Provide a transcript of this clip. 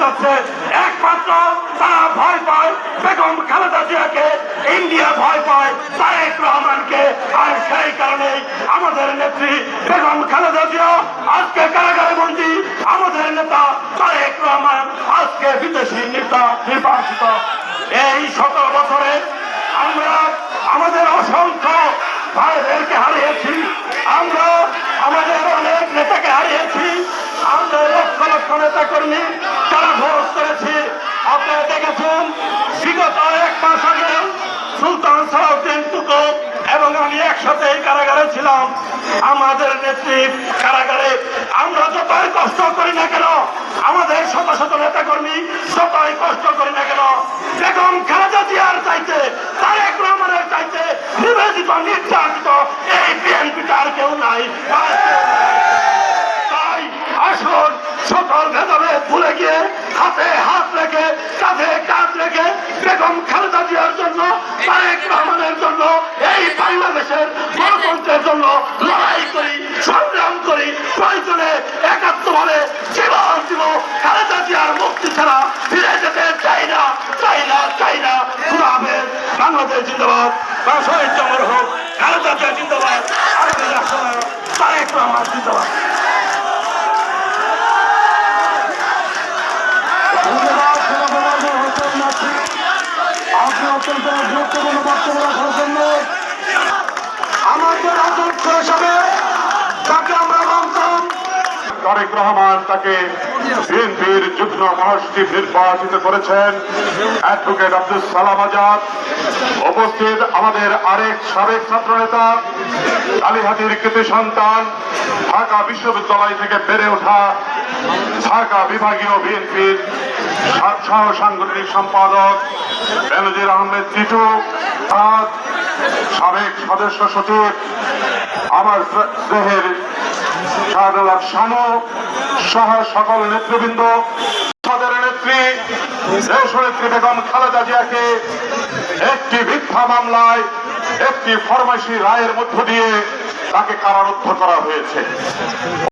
যাচ্ছে। একমাত্র তারা ভয় পায়। বেগম খালেদা জিয়াকে ইন্ডিয়া ভয় পায়, তারেক রহমানকে। আর সেই কারণে আমাদের নেত্রী বেগম খালেদা জিয়া আজকে কারাগারে বন্দী। আমাদের নেতা তারেক রহমান আজকে বিদেশি নেতা নির্বাচিত। এই সতেরো বছরে আমরা আমাদের অসংখ্য ভাইদেরকে হারিয়েছি। আমরা আমাদের অনেক নেতাকে হারিয়েছি। আমরা লক্ষ লক্ষ নেতা কর্মী আপনারা এক মাস আগে সুলতান সালাউদ্দিন টুকু এবং একসাথে এই কারাগারে ছিলাম। আমাদের নেত্রী কারাগারে আমরা যতই কষ্ট করি না কেন, আমাদের শত শত নেতা কর্মী যতই কষ্ট করি না কেন, বেগম খালেদা জিয়ার চাইতে, তারেক রহমানের চাইতে নিবেদিত নির্যাতিত এই বিএনপিটা আর কেউ নাই। বাংলাদেশ জিন্দাবাদ। বা শহীদ চমর হোক। খালেদা তারেক রহমান তাকে বিএনপির যুগ্ম মহাসচিব নির্বাচিত করেছেন। অ্যাডভোকেট আব্দুল সালাম আজাদ। উপস্থিত আমাদের আরেক সাবেক ছাত্রনেতা কালীহাতির কৃতি সন্তান, ঢাকা বিশ্ববিদ্যালয় থেকে বেড়ে ওঠা ঢাকা বিভাগীয় বিএনপির সহ সাংগঠনিক সম্পাদক বেনজির আহমেদ টিটু সাবেক সদস্য সচিব আমার স্নেহের শাহরুল্লাহ শানু সহ সকল নেতৃবৃন্দ, সদর নেত্রী দেশনেত্রী বেগম খালেদা জিয়াকে একটি মিথ্যা মামলায়, একটি ফরমাইশি রায়ের মধ্য দিয়ে তাকে কারারুদ্ধ করা হয়েছে।